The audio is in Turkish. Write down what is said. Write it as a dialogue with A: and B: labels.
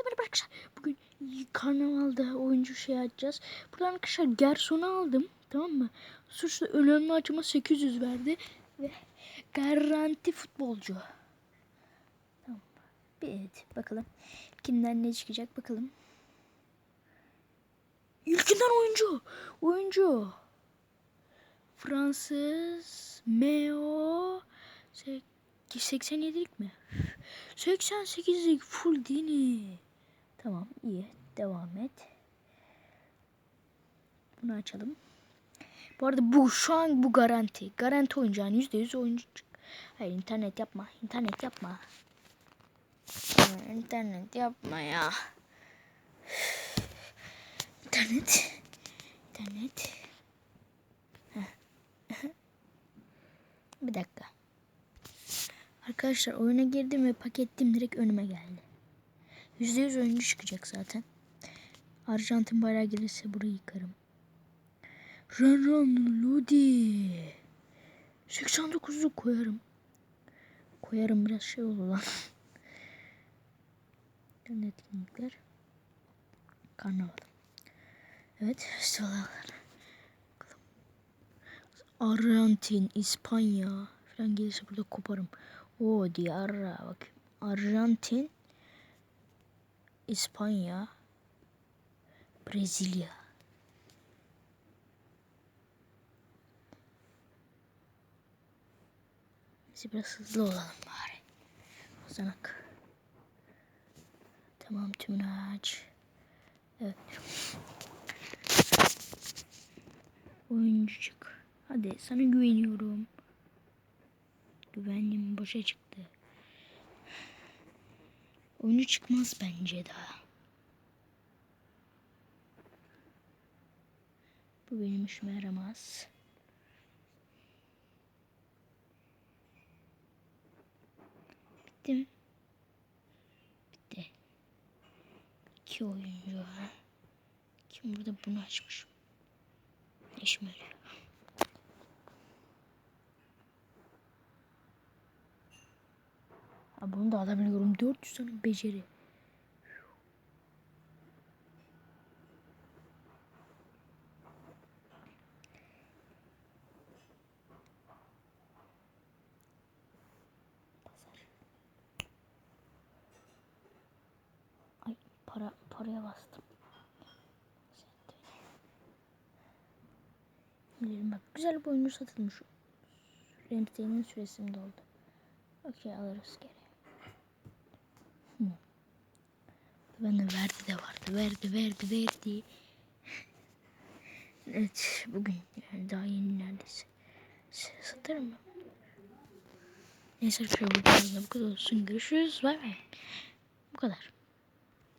A: Hepinize merhaba arkadaşlar. Bugün karnavalda oyuncu şey açacağız. Buradan arkadaşlar Gerson'u aldım. Tamam mı? Suçlu önemli açıma 800 verdi. Ve garanti futbolcu. Tamam. Bir evet bakalım. Kimden ne çıkacak bakalım. İlkinden oyuncu. Oyuncu. Fransız Meo 87'lik mi? 88'lik full dini. Devam et. Bunu açalım. Bu arada bu şu an bu garanti. Garanti oyuncu yani %100 oyuncu. Hayır internet yapma. İnternet yapma. İnternet yapma ya. İnternet. İnternet. Bir dakika. Arkadaşlar oyuna girdim ve pakettim direkt önüme geldi. %100 oyuncu çıkacak zaten. Arjantin bayrağı gelirse burayı yıkarım. Renran Lodi. 89'u koyarım. Koyarım biraz şey oldu lan. Yan etkinlikler. Karnaval. Evet festivaller. Arjantin, İspanya falan gelirse burada koparım. O diyarra bak. Arjantin, İspanya, Brezilya. Biz biraz hızlı olalım bari. Ozanak. Tamam tümünü aç. Evet. Oyuncu çık. Hadi sana güveniyorum. Güvenliğim boşa çıktı. Oyunu çıkmaz bence daha. Bu benim işime yaramaz. Bitti? Bitti. İki oyuncu var. Kim burada bunu açmış? Ne işime yarıyor? Ha, bunu da alabiliyorum. 400 tane beceri. Para paraya bastım. Bak güzel bir oyuncu satılmış. Ramsey'nin süresi mi doldu? Okey alırız geri. Hı. Bende verdi de vardı. Verdi verdi verdi. evet bugün yani daha yeni neredeyse. Şey, Satarım mı? Neyse arkadaşlar videomuzda bu kadar olsun. Görüşürüz. Bay bay. Bu kadar.